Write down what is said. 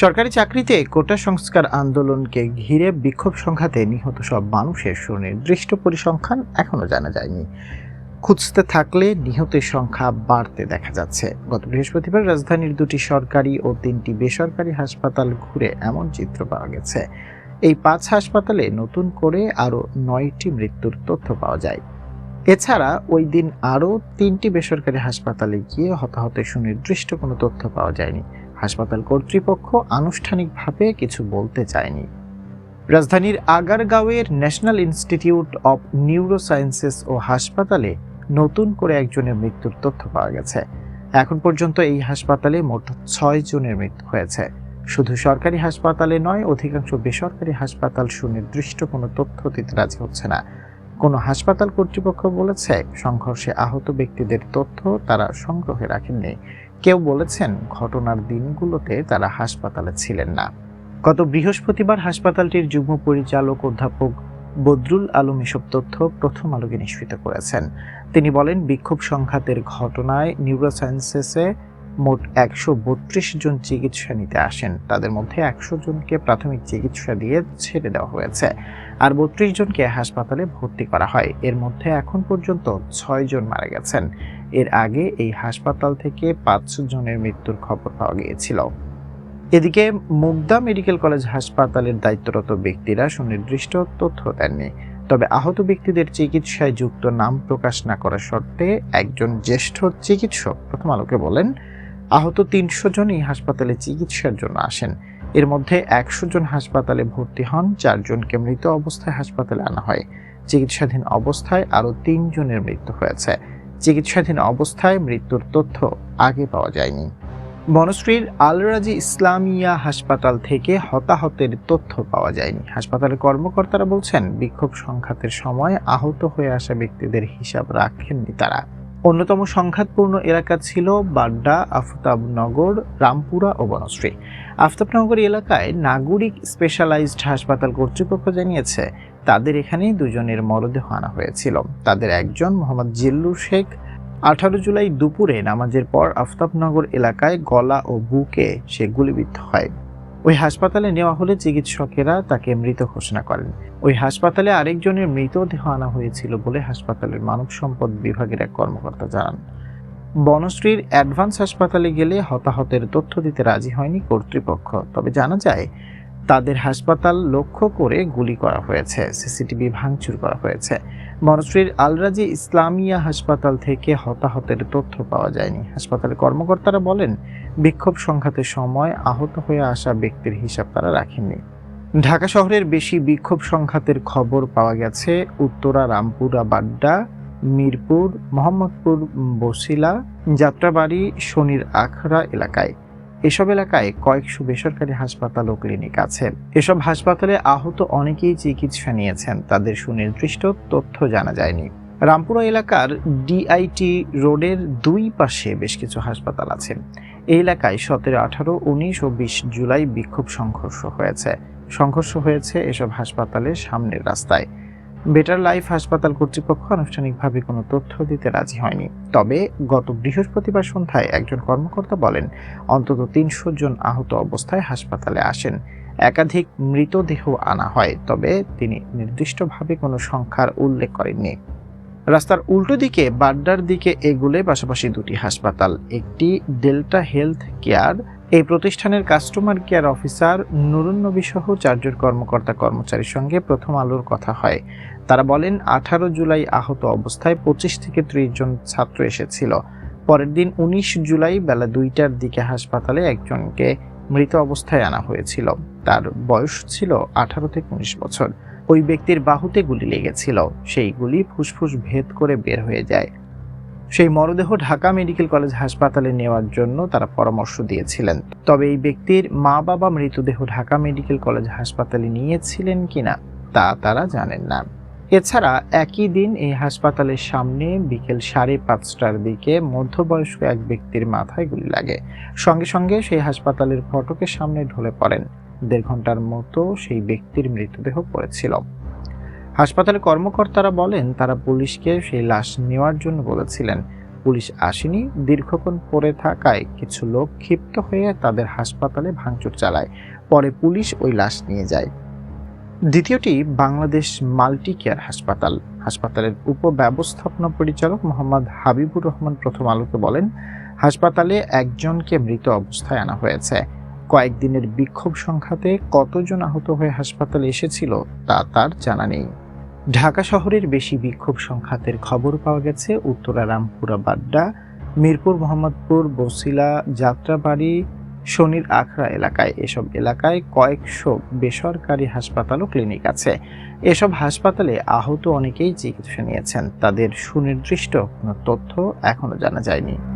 সরকারি চাকরিতে কোটা সংস্কার আন্দোলনকে ঘিরে বিক্ষোভ সংঘাতে নিহত সব মানুষের সুনির্দিষ্ট পরিসংখ্যান এখনও জানা যায়নি। খুঁজতে থাকলে নিহতের সংখ্যা বাড়তে দেখা যাচ্ছে। গত বৃহস্পতিবার রাজধানীর দুটি সরকারি ও তিনটি বেসরকারি হাসপাতাল ঘুরে এমন চিত্র পাওয়া গেছে। এই পাঁচ হাসপাতালে নতুন করে আরও নয়টি মৃত্যুর তথ্য পাওয়া যায়। এছাড়া ওই দিন আরও তিনটি বেসরকারি হাসপাতালে গিয়ে হতাহতের সুনির্দিষ্ট কোনো তথ্য পাওয়া যায়নি। হাসপাতাল কর্তৃপক্ষ আনুষ্ঠানিকভাবে কিছু বলতে চায়নি। রাজধানীর আগারগাঁওয়ের ন্যাশনাল ইনস্টিটিউট অব নিউরোসায়েন্সেস ও হাসপাতালে নতুন করে একজনের মৃত্যুর তথ্য পাওয়া গেছে। এখন পর্যন্ত এই হাসপাতালে মোট ছয় জনের মৃত্যু হয়েছে। শুধু সরকারি হাসপাতালে নয়, অধিকাংশ বেসরকারি হাসপাতাল সুনির্দিষ্ট কোনো তথ্য দিতে রাজি হচ্ছে না। কোনো হাসপাতাল কর্তৃপক্ষ বলেছে, সংঘর্ষে আহত ব্যক্তিদের তথ্য তারা সংগ্রহে রাখেননি। কেউ বলেছেন ঘটনার দিনগুলোতে তারা হাসপাতালে ছিলেন না। গত বৃহস্পতিবার হাসপাতালটির যুগ্ম পরিচালক অধ্যাপক বদরুল আলম এসব তথ্য প্রথম আলোকে নিশ্চিত করেছেন। তিনি বলেন, বিক্ষোভ সংঘাতের ঘটনায় নিউরোসায়েন্সেসে মোট একশো বত্রিশ জন চিকিৎসা নিতে আসেন। তাদের মধ্যে একশো জনকে প্রাথমিক চিকিৎসা দিয়ে ছেড়ে দেওয়া হয়েছে আর বত্রিশ জনকে হাসপাতালে ভর্তি করা হয়। এর মধ্যে এখন পর্যন্ত ছয় জন মারা গেছেন। এর আগে এই হাসপাতাল থেকে পাঁচ জনের মৃত্যুর খবর পাওয়া গিয়েছিল। এদিকে মুগদা মেডিকেল কলেজ হাসপাতালের দায়িত্বরত ব্যক্তিরা সুনির্দিষ্ট তথ্য দেননি। তবে আহত ব্যক্তিদের চিকিৎসায় যুক্ত নাম প্রকাশ না করার শর্তে একজন জ্যেষ্ঠ চিকিৎসক প্রথম আলোকে বলেন আহত তিনশো জন এই হাসপাতালে চিকিৎসার জন্য আসেন। এর মধ্যে একশো জন হাসপাতালে ভর্তি হন চারজনকে মৃত অবস্থায় হাসপাতালে আনা হয়। চিকিৎসাধীন অবস্থায় আরও তিনজনের মৃত্যু হয়েছে। চিকিৎসাধীন অবস্থায় মৃত্যুর তথ্য আগে পাওয়া যায়নি। বনশ্রীর আলরাজি ইসলামিয়া হাসপাতাল থেকে হতাহতের তথ্য পাওয়া যায়নি। হাসপাতালের কর্মকর্তারা বলছেন, বিক্ষোভ সংঘাতের সময় আহত হয়ে আসা ব্যক্তিদের হিসাব রাখেননি তারা। অন্যতম সংঘাতপূর্ণ এলাকা ছিল বাড্ডা, আফতাবনগর, রামপুরা ও বনশ্রী। আফতাবনগর এলাকায় নাগরিক স্পেশালাইজড হাসপাতাল কর্তৃপক্ষ জানিয়েছে, তাদের এখানে দুজনের মরদেহ আনা হয়েছিল। তাদের একজন মোহাম্মদ জিল্লু শেখ। আঠারো জুলাই দুপুরে নামাজের পর আফতাবনগর এলাকায় গলা ও বুকে সে গুলিবিদ্ধ হয়। ওই হাসপাতালে নেওয়া হলে চিকিৎসকেরা তাকে মৃত ঘোষণা করেন। ওই হাসপাতালে আরেকজনের মৃতদেহ আনা হয়েছিল বলে হাসপাতালের মানব সম্পদ বিভাগের এক কর্মকর্তা জানান। বনশ্রীর অ্যাডভান্স হাসপাতালে গেলে হতাহতের তথ্য দিতে রাজি হয়নি কর্তৃপক্ষ। তবে জানা যায় তাদের হাসপাতাল লক্ষ্য করে গুলি করা হয়েছে, সিসিটিভি ভাঙচুর করা হয়েছে। মনশ্রীর আলরাজি ইসলামিয়া হাসপাতাল থেকে হতাহতের তথ্য পাওয়া যায়নি। হাসপাতালের কর্মকর্তারা বলেন, বিক্ষোভ সংঘাতের সময় আহত হয়ে আসা ব্যক্তির হিসাব তারা রাখেননি। ঢাকা শহরের বেশি বিক্ষোভ সংঘাতের খবর পাওয়া গেছে উত্তরা, রামপুরা বাড্ডা মিরপুর, মোহাম্মদপুর, বসিলা, যাত্রাবাড়ি, শনির আখড়া এলাকায়। এসব এলাকায় কয়েকশো বেসরকারি হাসপাতাল ও ক্লিনিক আছে। এসব হাসপাতালে আহত অনেকেই চিকিৎসা নিয়েছেন, তাদের সুনির্দিষ্ট তথ্য জানা যায়নি। রামপুরা এলাকার ডিআইটি রোডের দুই পাশে বেশ কিছু হাসপাতাল আছে। এই এলাকায় সতেরো, আঠারো, উনিশ ও বিশ জুলাই বিক্ষোভ সংঘর্ষ হয়েছে। সংঘর্ষ হয়েছে এসব হাসপাতালের সামনের রাস্তায়। বেটার লাইফ হাসপাতাল কর্তৃপক্ষ আনুষ্ঠানিকভাবে কোনো তথ্য দিতে রাজি হয়নি। তবে গত বৃহস্পতিবার সন্ধ্যায় একজন কর্মকর্তা বলেন, অন্তত তিনশো জন আহত অবস্থায় হাসপাতালে আসেন। একাধিক মৃতদেহ আনা হয়, তবে তিনি নির্দিষ্টভাবে কোনো সংখ্যার উল্লেখ করেননি। রাস্তার উল্টো দিকে, বাড্ডার দিকে এগুলে পাশাপাশি দুটি হাসপাতাল, একটি ডেল্টা হেলথ কেয়ার এই প্রতিষ্ঠানের কাস্টমার কেয়ার অফিসার নুরুন্নবী সহ চারজন কর্মকর্তা কর্মচারীর সঙ্গে প্রথম আলোর কথা হয়। তারা বলেন, আঠারো জুলাই আহত অবস্থায় পঁচিশ থেকে ত্রিশ জন ছাত্র এসেছিল। পরের দিন উনিশ জুলাই বেলা দুইটার দিকে হাসপাতালে একজনকে মৃত অবস্থায় আনা হয়েছিল। তার বয়স ছিল আঠারো থেকে উনিশ বছর। ওই ব্যক্তির বাহুতে গুলি লেগেছিল। সেই গুলি ফুসফুস ভেদ করে বের হয়ে যায়। সেই মরদেহ ঢাকা মেডিকেল কলেজ হাসপাতালে নেওয়ার জন্য তারা পরামর্শ দিয়েছিলেন। তবে এই ব্যক্তির মা বাবা মৃতদেহ ঢাকা মেডিকেল কলেজ হাসপাতালে নিয়েছিলেন কিনা, তা তারা জানেন না। এছাড়া একই দিন এই হাসপাতালের সামনে বিকেল সাড়ে পাঁচটার দিকে মধ্যবয়স্ক এক ব্যক্তির মাথায় গুলি লাগে। সঙ্গে সঙ্গে সেই হাসপাতালের ফটকের সামনে ঢলে পড়েন। দেড় ঘণ্টার মতো সেই ব্যক্তির মৃতদেহ পড়েছিল। হাসপাতালের কর্মকর্তারা বলেন, তারা পুলিশকে সেই লাশ নেওয়ার জন্য বলেছিলেন। পুলিশ আসেনি, দীর্ঘক্ষণ পড়ে থাকায় কিছু লোক ক্ষিপ্ত হয়ে তাদের হাসপাতালে ভাঙচুর চালায়, পরে পুলিশ ওই লাশ নিয়ে যায়। দ্বিতীয়টি বাংলাদেশ মাল্টি কেয়ার হাসপাতাল। হাসপাতালের উপব্যবস্থাপনা পরিচালক মোহাম্মদ হাবিবুর রহমান প্রথম আলোকে বলেন, হাসপাতালে একজনকে মৃত অবস্থায় আনা হয়েছে। কয়েকদিনের বিক্ষোভ সংখ্যাতে কতজন আহত হয়ে হাসপাতালে এসেছিল তা তার জানা নেই। ঢাকা শহরের বেশি বিক্ষোভ সংখ্যাতের খবর পাওয়া গেছে উত্তরা, রামপুরা, বাড্ডা, মিরপুর, মোহাম্মদপুর বসিলা যাত্রাবাড়ি, শনির আখড়া এলাকায়। এসব এলাকায় কয়েকশো বেসরকারি হাসপাতাল ও ক্লিনিক আছে। এসব হাসপাতালে আহত অনেকেই চিকিৎসা নিয়েছেন। তাদের সুনির্দিষ্ট কোনো তথ্য এখনও জানা যায়নি।